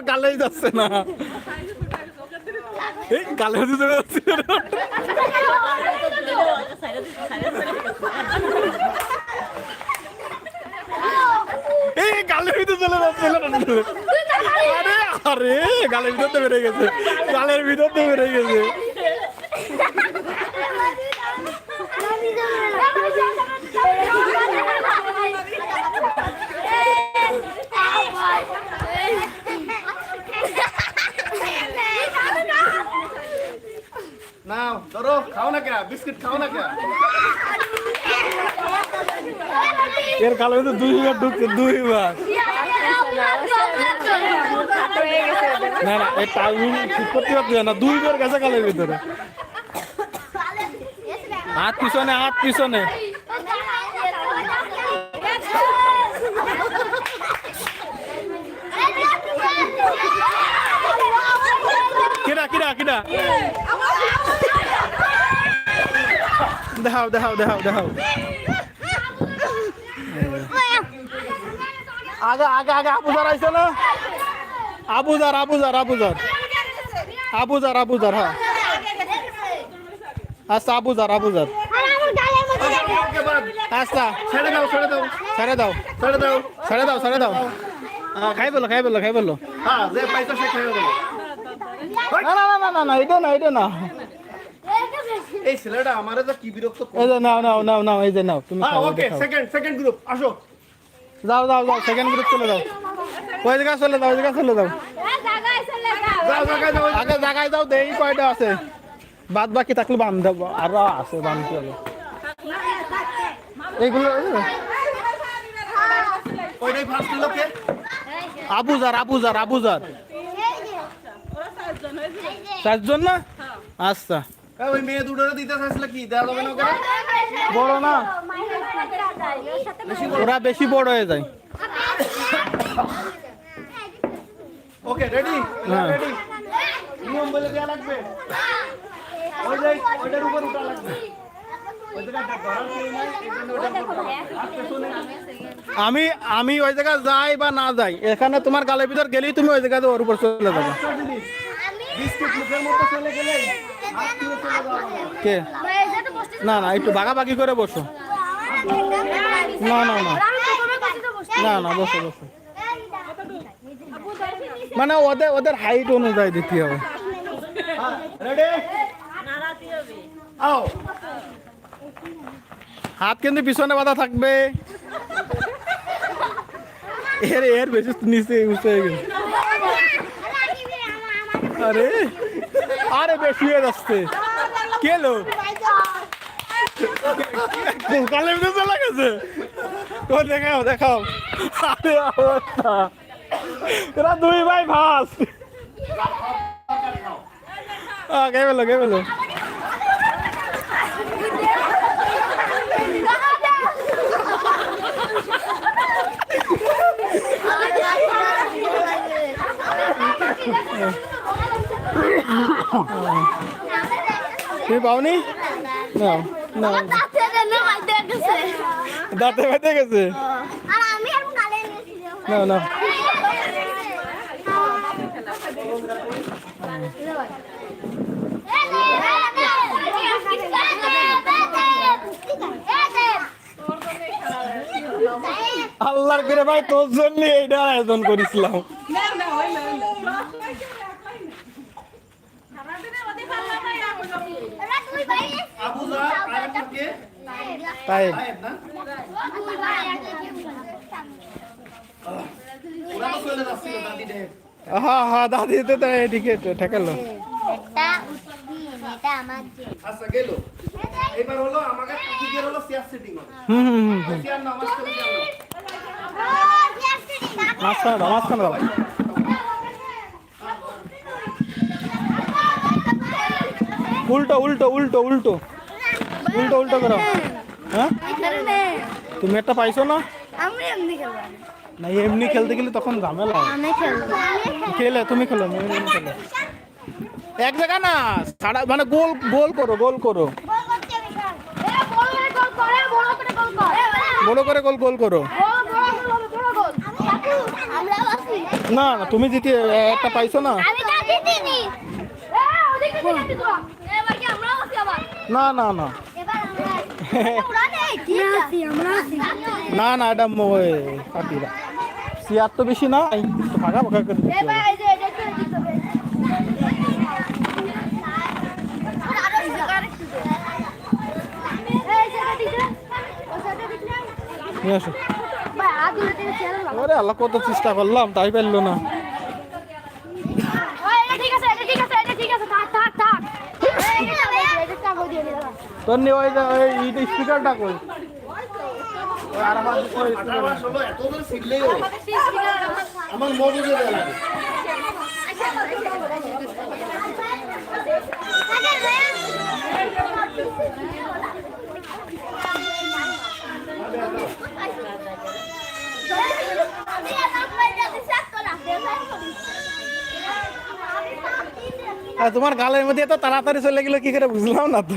এর গালেই যাচ্ছে না এই গালে হতে চলে যাচ্ছে এই গালের ভিতরে চলে যাচ্ছে আরে আরে গালের ভিতর তো বেড়ে গেছে গালের ভিতর তো বেড়ে গেছে নাও, ধরো, খাও না কে বিস্কিট খাও না কে এর গালের ভিতরে দুইবার ঢুকছে দুইবার না না এই টাইমিং ঠিক করতে পারছি না দুইবার গেছে গালের ভিতরে। হাত পিছনে হাত পিছনে। কিরা কিরা কিরা? দেখাও দেখাও দেখাও দেখাও আগে আগে আগে আবুজার আইছে না? আবুজার আবুজার আবুজার আবুজার আবুজার হ্যাঁ। আচ্ছা আবুজার আবুজার আচ্ছা ছেড়ে দাও ছেড়ে দাও। ছেড়ে দাও। ছেড়ে দাও। ছেড়ে দাও ছেড়ে দাও। হ্যাঁ, খাই বলল খাই বলল খাই বলল হ্যাঁ যে পাইতো সে খেয়ে গেল না না না না না না এটা না এটা না। এই ছেলেটা আমারে তো কি বিরক্ত এই যে নাও নাও নাও নাও এই যে নাও তুমি হ্যাঁ খাও ওকে সেকেন্ড সেকেন্ড গ্রুপ আসো। যাও যাও যাও সেকেন্ড গ্রুপ চলে যাও। ওই জায়গা চলে যাও ওই জায়গা চলে যাও। যাও জায়গায় যাও। আগে জায়গায় যাও দেই কয়টা আছে। বাদ বাকি থাকলে বান দেবো আরও আছে বানতে হবে। এইগুলো ওইটাই ফার্স্ট লোকে আবুজার আবুজার আবুজার। চারজন না? আচ্ছা। ওই মেয়ে দুটোরে দিতে চাইছিল কি? দেওয়া যাবে না ওকে? বড় না? ওরা বেশি বড় হয়ে যায়। ওকে রেডি হ্যাঁ। রেডি নিয়ম বলে দেওয়া লাগবে। ওই যে ওইটার উপর উঠা লাগবে। শুনে। আমি আমি ওই জায়গায় যাই বা না যাই এখানে তোমার গালের ভিতর গেলেই তুমি ওই জায়গায় ওর উপর চলে যাবে। বিস্কুট মুখের মধ্যে চলে গেলে কে? না না, একটু ভাগাভাগি করে বসো। না না না। না না, বসো বসো। মানে ওদের ওদের হাইট অনুযায়ী দিতে হবে। হাত কিন্তু পিছনে বাঁধা থাকবে। এর এর বেশি নিচে উঠে হয়ে আরে। আরে বেশি হয়ে যাচ্ছে। কেলো কালে ভিতরে চলে গেছে। ও দেখাও দেখাও। আরে অবস্থা। এরা দুই ভাই ভাস। কে বলো কে বলো তুমি পাওনি? না না দাঁতে বেঁধে গেছে। না না আল্লাহর করে ভাই তোর জন্য এইটা আয়োজন করেছিলাম। তাই সাহেব না? ওরা তো চলে যাচ্ছিল দাদি ডে হ্যাঁ হ্যাঁ দাদি তো তাই এদিকে ঠেকালো। আচ্ছা গেল। এবার হলো আমাকে কি হলো চেয়ার সিটিং হবে। হুম হুম হুম হুম। চেয়ার নামাজ করে গেল মাঝখানে দাও মাঝখানে দাও উল্টো উল্টো উল্টো উল্টো। উল্টো উল্টো করো। হ্যাঁ? তুমি একটা পাইছো না? আমি এমনি খেলব। না এমনি খেলতে গেলে তখন ঝামেলা খেলে তুমি খেলো এক জায়গা না সারা মানে গোল গোল করো গোল করো। বড় করে গোল গোল কর। না তুমি দিতে একটা পাইছো না? না না না। না না এটা কাটিরা সিয়ার তো বেশি না ফাঁকা ফাঁকা করে নিয়ে আসো। ওরে আল্লাহ কত চেষ্টা করলাম তাই পারল না ওই এটা ঠিক আছে এটা ঠিক আছে এটা ঠিক আছে থাক থাক থাক এই এটা এটা কাগজ দিয়ে দিলাম তোর নিয়ে ওই ওই স্পিকারটা কই? আমার আর তোমার গালের মধ্যে এত তাড়াতাড়ি চলে গেলো কি করে বুঝলাম না তো?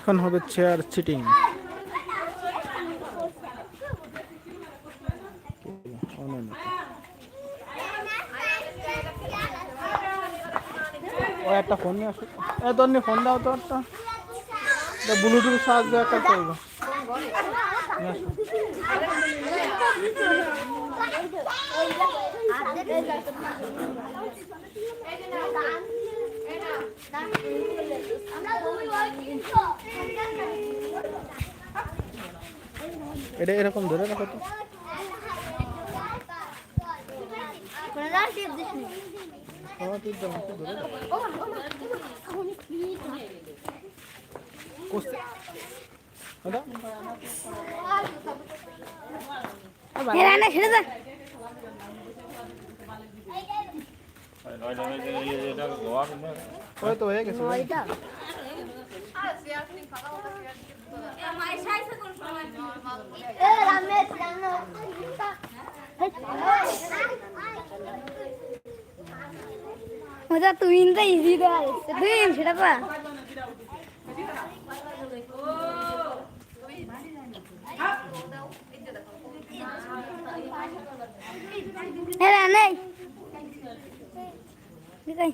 এখন হবে চেয়ার চিটিং ও একটা ফোন নিয়ে আসো। এ তোর ফোন দাও তো একটা। ব্লুটুথ সাহায্যে একটা করব। নিয়ে আসো। এটা এরকম ধরে রাখো তো। আমার তুই ওই তো হয়ে গেছে মজা তুই ইজি দেওয়া তুই সেটা পা হ্যাঁ নেই দেখাই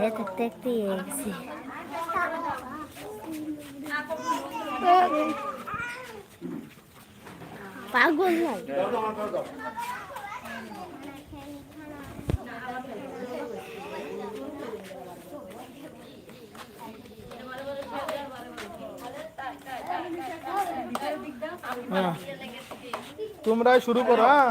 দেখতে দেখতে গেছি পাগল নাই দাও তো আমার করে দাও হ্যাঁ তোমরাই শুরু করো হ্যাঁ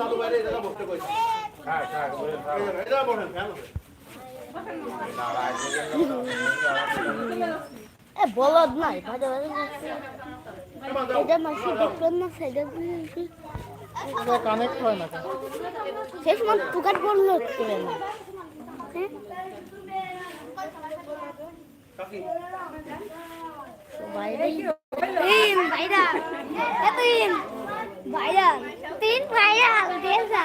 দাদু বাইরে কইছে বলদ নাই ভালো ভালো এটা মাসি দেখবেন না সাইডে কানেক্ট হয় না? সেই সময় টুকাট বলল না হ্যাঁ? বাইরে তিন বাইরা তিন বাইরা তিন বাইরা দেশা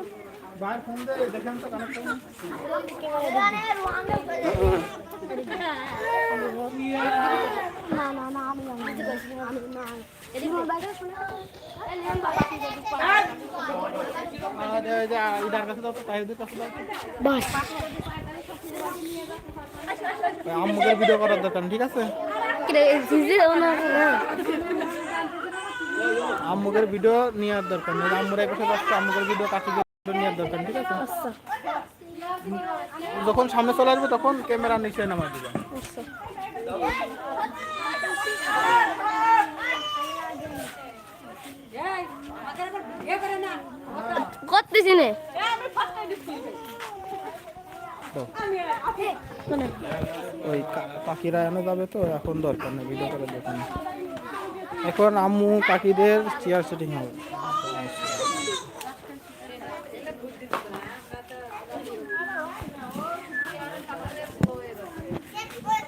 বাইরে ফোন দে, দেখেন তো কানেক্ট করুন না না না আমি আমি না এদিকে মোবাইলটা শুনে আর এই যে ইদার কাছে দাও তো তাহিদের কাছে দাও বাস আম্মুকে ভিডিও করার দরকার, ঠিক আছে? আম্মুকের ভিডিও নেওয়ার দরকার নেই আম্মুরা কাছে যাচ্ছে আম্মুকের ভিডিও নেওয়ার দরকার ঠিক আছে? যখন সামনে চলে আসবে তখন ক্যামেরা নিচে নামাই দিবে। করতেছি নে। ওই পাখিরা এনে যাবে তো এখন দরকার নেই ভিডিও এখন আম্মু পাখিদের চেয়ার সেটিং হবে।